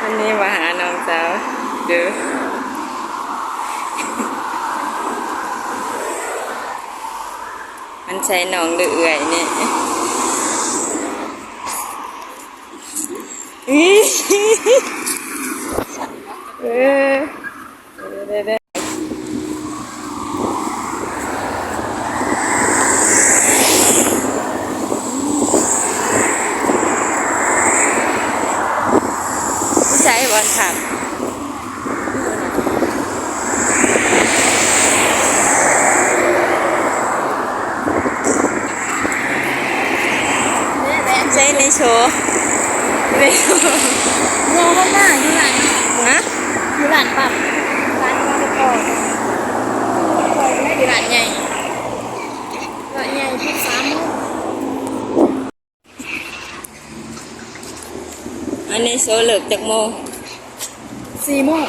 วันนี้มาหาน้องสาวเด้อมันใช้น้องเดือเอื่อยนี่เออเด้อเด้อเด้อผู้ชายบอลผัก ใช่ในโชว์ ในโชว์โลก็มากอยู่หลานนะอยู่หลานปั๊บร้านก็ไปก่อนก่อนไม่อยู่หลานใหญ่หลานใหญ่ที่สามโมงอันนี้โชว์เลิกจากโมงสี่โมง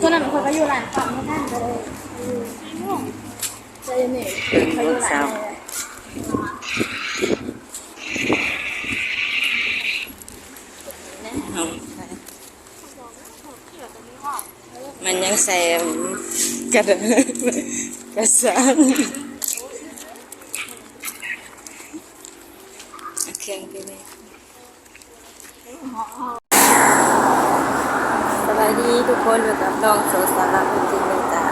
ตอนนั้นเขาก็อยู่หลานปั๊บไม่ทันก็เลยอยู่สี่โมงใจเย็นๆเขาอยู่หลานใหญ่ เอาไป มันยังใส่กระดาษกระสานเอาเครื่องไปเลยสวัสดีทุกคนอยู่กับน้องโซสาระจริงเลยจ้า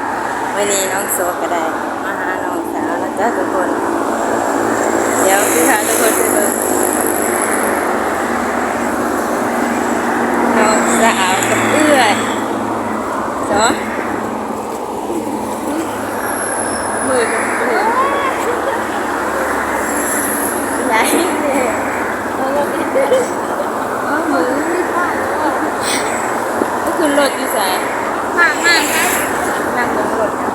วันนี้น้องโซก็ได้มาหาน้องสาวนะจ๊ะทุกคน เดี๋ยวพี่พาทุกคนไปเบิ่ง น้องสาวกับเอื้อยเนาะมือกับมือไหนเนี่ยเอาลงไปเด้อเอามือก็คือรถอยู่สาย มากมากครับ นั่งบนรถนะ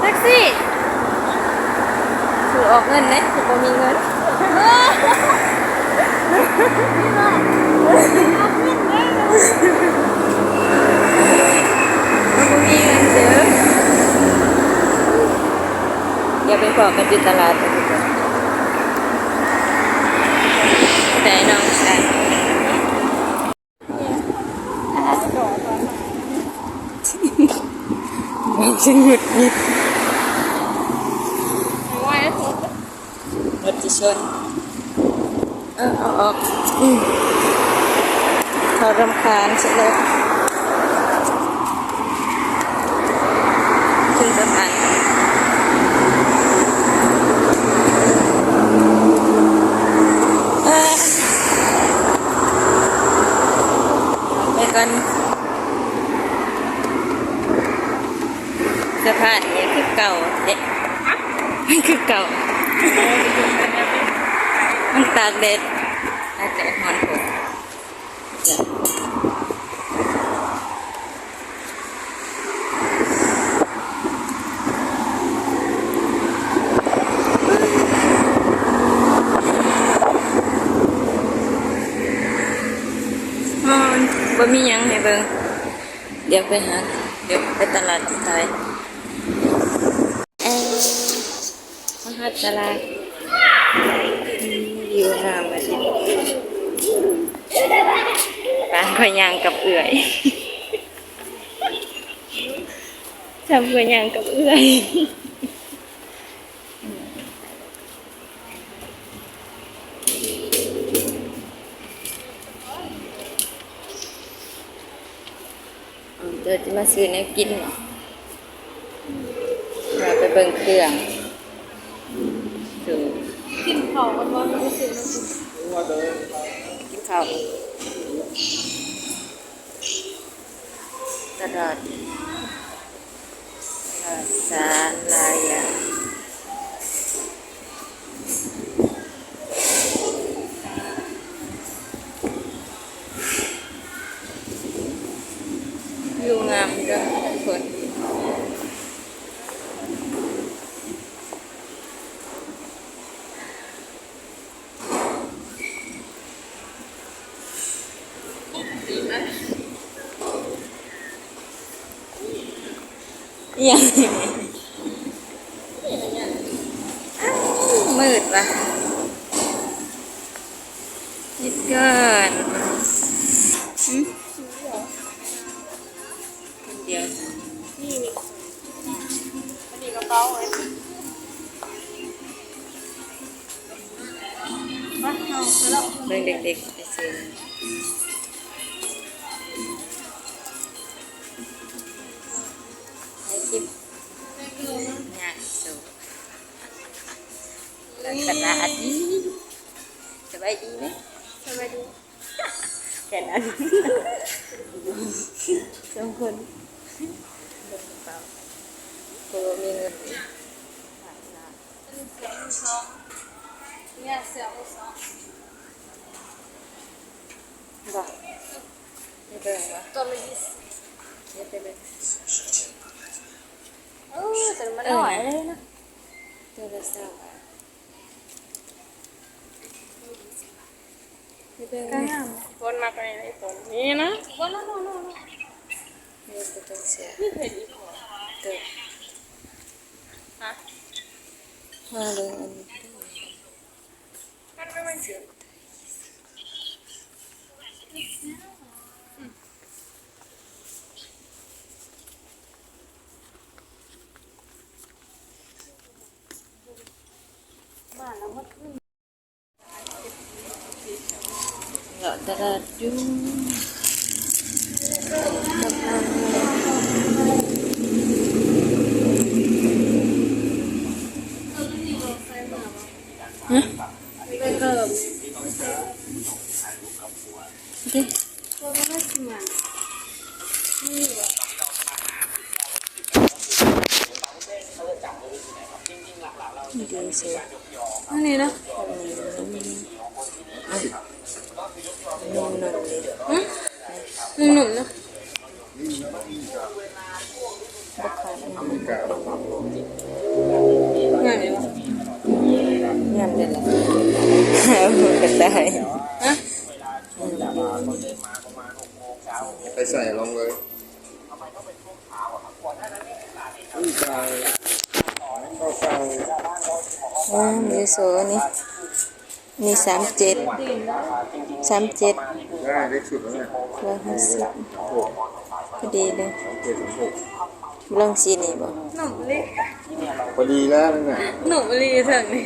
แท็กซี่ คือออกเงินเนี่ยคือบ่มีเงินมันบ่มีเงินเด้อ อย่าไปขอกันที่ตลาดนะทุกคนแต่น้องชายบอกฉันหงุดหงิดไว้ทุกรถจะชน เออเอาออกอืมเขารำคาญฉันเลยขึ้นสะพานเอ้ยไปกันสะพานนี้คือเก่าเด็ก มันคือเก่ามันตากแดดอาจจะหอนผมจ้ะมันบ่มีหยังให้เบิ่งเดี๋ยวไปหา เดี๋ยวไปตลาดที่ไทยเอ้ย มาหาตลาอยู่งามาทิตย์การพยางกับเอื่อยทำพยางกับเอื่อยเอาเดี๋ยวจะมาซื้อในกินเหรอเราไปเบิ่งเครื่อง ขากันว่าไม่ซื้อกินข้าวตลาดภาษาลายา ยังมืดว่ะยิดเกินเดี๋นี่นี่มีกระเป๋าเลยเบิ่งเด็กๆ สองคนเดินเปล่าโคมีเงินอีกเสือมือสองเนี่ยเสือมือสองบ่ไม่เบิ่งวะตัวละยี่สิบไม่ไปเบิ่งเออแต่มันอร่อยเลยนะตัวละเศร้าม เบิ่งกล้าไม่งามวนมาไปในตนนี้นะ ว่าแล้วนู่นนู่น ไม่ต้องเสีย นี่เห็นอีก ตัว ฮะ ห้าเบิ่งอันนี้ มันไม่มันเสีย บ้านเราเมื่อคืน เหลาะ ตลาดอยู่ฮะ ไปเกิบ ดิ ตัวไม่ได้สิมันนี่เหรอ ดีสิ อันนี้นะ นุ่มๆเลย หนุ่มหนุ่มๆนะ บ่ขาดน้ำ งานไหนวะ งามเด็ดละหัวกระต่ายฮะไปใส่ลงเลยอุ้ยตายเข้าเก่าอ๋อมีโซนี่ มีสามเจ็ด สามเจ็ดได้ได้สุดแล้วเนี่ยร้อยห้าสิบพอดีเลยเจ็ดสิบหกลองสีนี่บ่หนุ่มเลยพอดีแล้วนั่นน่ะหนุ่มเลยเถิงนี่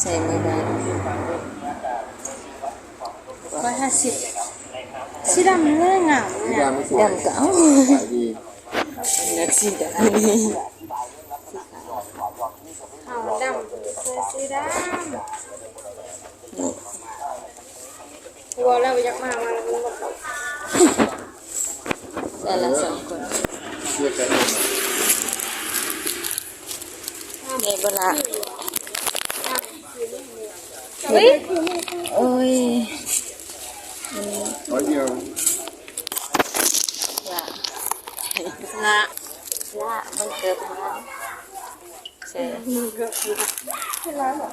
ใส่มือบานร้อยห้าสิบสีดำเลยงามสีเนี่ยดำสวยดำก็เอาขายดีนักสีดำนี่เอาดำเสื้อสีดำกลัวแล้วอยากมามาแล้วมันบอกแต่ละสองคนเชื่อกันเลยนี่บ่ละ เฮ้ย โอ้ยร้อยเดียวละละละมันเกิดมาใช่มึงเกิดละเป็นไรเหร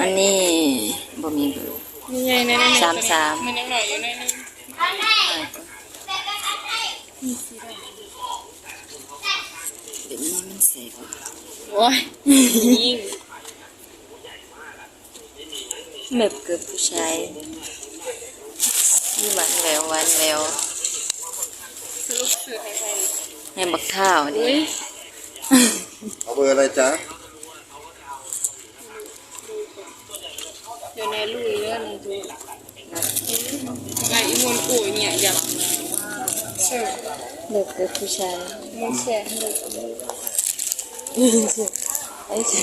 อนี่มันต้องเดินนี่บอกร้อยเดียวนี่แหละเนาะเบิ่งหยังได้บ่ละบ่เท่าอันนี้บ่มีเบอร์มีไงในในสามสามมันยังหน่อยอยู่ในนี้เดี๋ยวนี้มันใส่บ่โอ้ยยิงแบบเกือบผู้ชายที่หวานแหววหวานแหววสรุปสื่อให้ใครให้บักข้าวนี่อุ้ยเอาเบอร์อะไรจ๊ะ ลุยเรื่องในดูไอ้อีมวนกูเนี่ยอยากเชื่อแบบเกือบผู้ชายมันแชร์ให้เลยไอ้สิ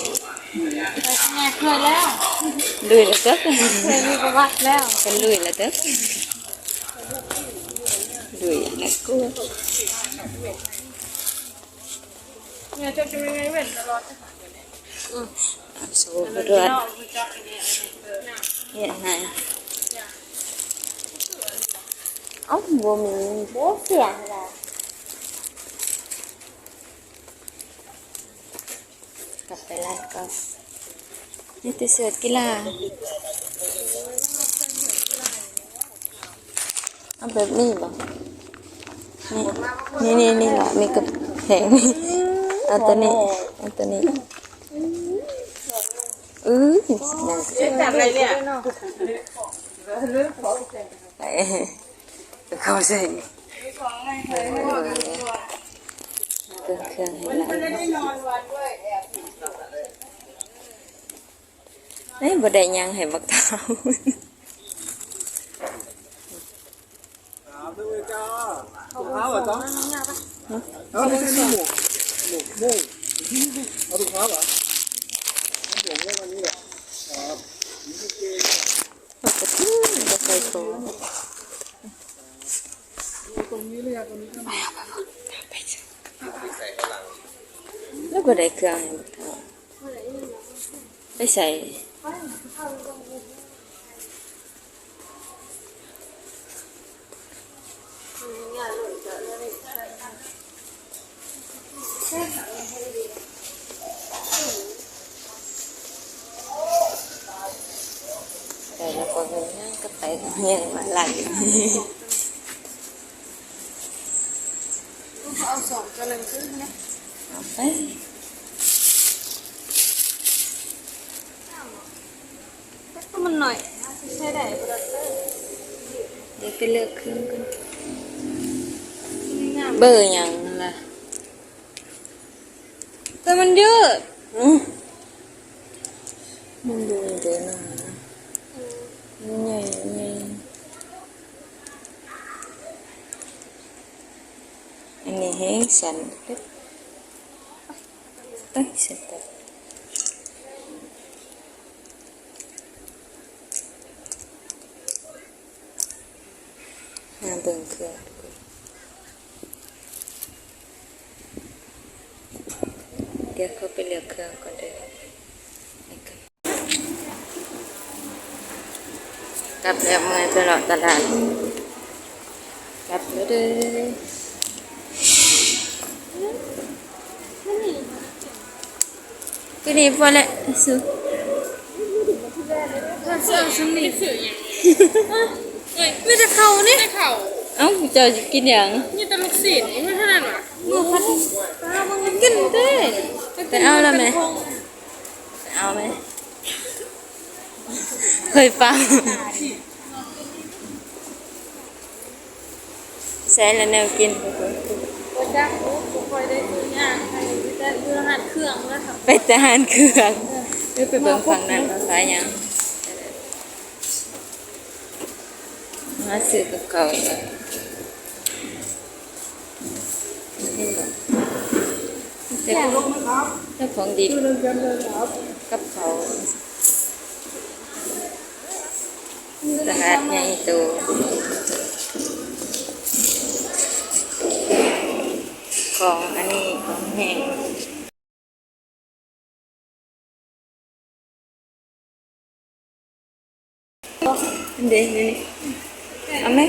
แม่เคยแล้วลุยแล้วเด้อเคยมีประวัติแล้วเป็นลุยแล้วเด้อลุยนะกูเนี่ยจะเป็นยังไงเว้นตลอดเอาสู้ไปด้วยนอกมันจะเนี่ยนี่ยไงเอ้าบ่มีโอ้เสียงอะกลับไปร้านก็นี่ต่เสือกีฬาเอาแบบนี้บ่นี่นี่นี่นี่ล่ะมีกับแพงเอาตัวนี้เอาตัวนี้ เอเอ้ยยังจับอะไรเนี่ยไปเขาใส่เครื่องเครื่องให้ละนี่บ่ได้ยังให้บักเท้าถามด้วยจ้าเท้าเหรอจ๊ะเอาไปนี่หมวกหมวกม่งเอาถุงเท้าเหรอ นนี้แหละครับบักกระทืบบ่เคยโทรตรงนี้เลยอะตรงนี้ก็มีแล้วบ่ได้เครื่องให้บักเท้าไปใส่แต่ละค นเนี่ยก็ไปเมียมาหลังเอาสองกระลังขึ้นนะเอาไปก็มันหน่อยใช่ได้ปะเดี๋ยวไปเลือกเครื่องกันเบอร์ยังล่ะแต่มันเยอะมันดูเดี๋ยวหน่อยนะมันใหญ่ใหญ่ อันนี้แห้งสันเล็กเอ้ยสันแต่มาเบิ่งเครื่องเดี๋ยวเขาไปเลือ กเครื่องก่อนเด้อนี่ก่อนกลับแล้วเมื่อยไปเลาะตลาดกลับแล้วเด้อก็นี่พอแล้วสุเสื้อชุดนี้สื่ออย่างไม่จะเข้านี่ไม่เข่าเอ้าเจ้าจะกินหยังนี่ตะลุกศิษย์ไม่เท่านั้นหรอมือพัดตามันกินได้ไปเอาแล้วไหมไปเอาไหมเคยฟังใส่แล้วแนวกินโอ้ จ้าโอ้ผมคอยได้ซื้อยากใครจะดูรหัสเครื่องแล้วค่ะไปทหารเครื่องหรือไปเบิ่งฝั่งนั้นเขาขายหยังมาซื้อกับเขาอีกแล้วเจ้าเจ้าของดีกับเขาตลาดใหญ่โต ของอันนี้ของแห้ง เดี๋ยวนี่เอาไหม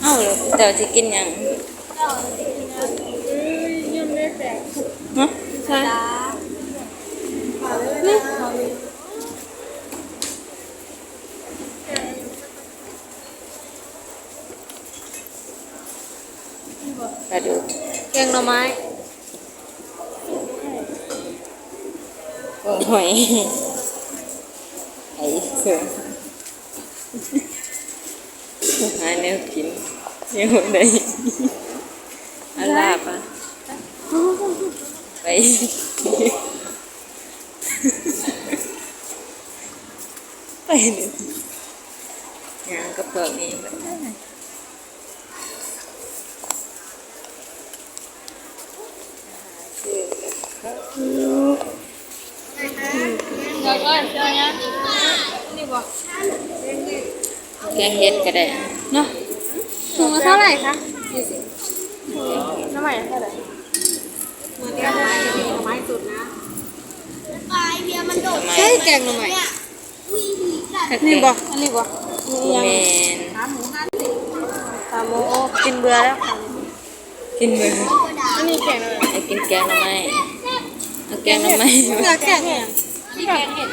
เอาเลยเดี๋ยวจะกินหยัง ยังไม่แตก ฮะใช่ งหน่อไม้กุ้งหอยไอ้เสือหาแนวกินเดี๋ยวได้อาลาบอะไปไปเลยงานกับพวกนี้แบ บนั้นเดี๋ยวก่อนเดี๋ยวนะนี่บอกแกงเห็ดก็ได้เนาะถุงละเท่าไหร่คะยี่สิบน้ำใหม่เท่าไหร่เหมือนกันเลยจะมีหน่อไม้สุดนะทำไมใช่แกงหน่อไม้นี่นี่บบออกกอันนี้บอกนี่ยังแมนขาหมูห้าสิบขาหมูกินเบื่อแล้วค่ะกินมืออันนี้แกงอะไรไอ้กินแกงหน่อไม้เอาแกงหน่อไม้เนื้อแกงเนี่ย นี่แกงเห็ด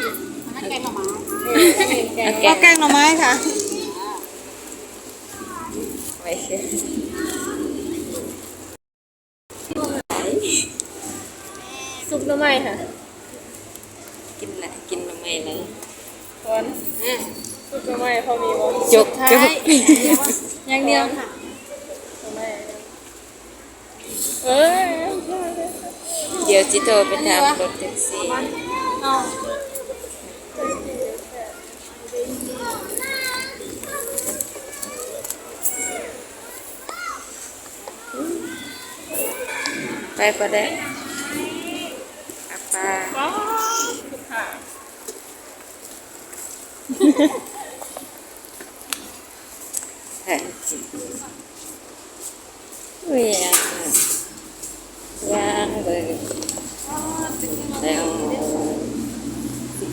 เอาแกก็งแกงหน่อไม้ค่ะไว้เชื่อซุปหน่อไม้เลยคนสุดก็ไม่พอมีบ่จกจกอย่างเดียวค่ะไม่เอ้ยเดี๋ยวจิโตไปทำรถแท็กซี่ เอาไปก็ไ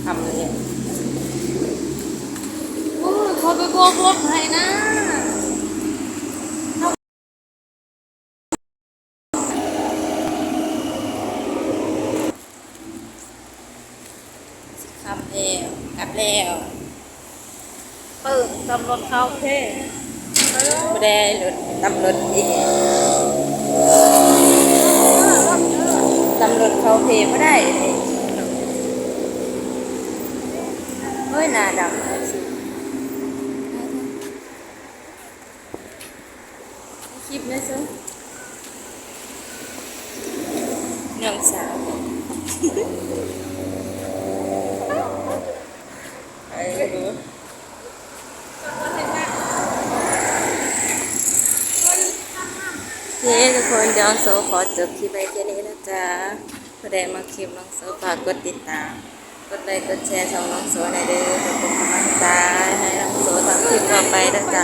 ทำเนี่ยโอ้ยเขาไปโบกรถให้นะทำแล้วกลับแล้วเปิดตำรถเข้าเท่ไม่ได้รถตำรวจอีกตำรวจเขาเพไม่ได้ เฮ้ยนาดำสิคลิปเลยซึน้องสาวไอ้ดูนี่ทุกคนเดี๋ยวน้องโซขอจบคลิปไปแค่นี้นะจ๊ะถ้าได้มาคลิปน้องโซฝากกดติดตาม ดไลค์กดแชร์ช่องน้องโซในเด้อเพื่อเป็นกำลังใจให้น้องโซทำคลิปต่อไปนะจ๊ะ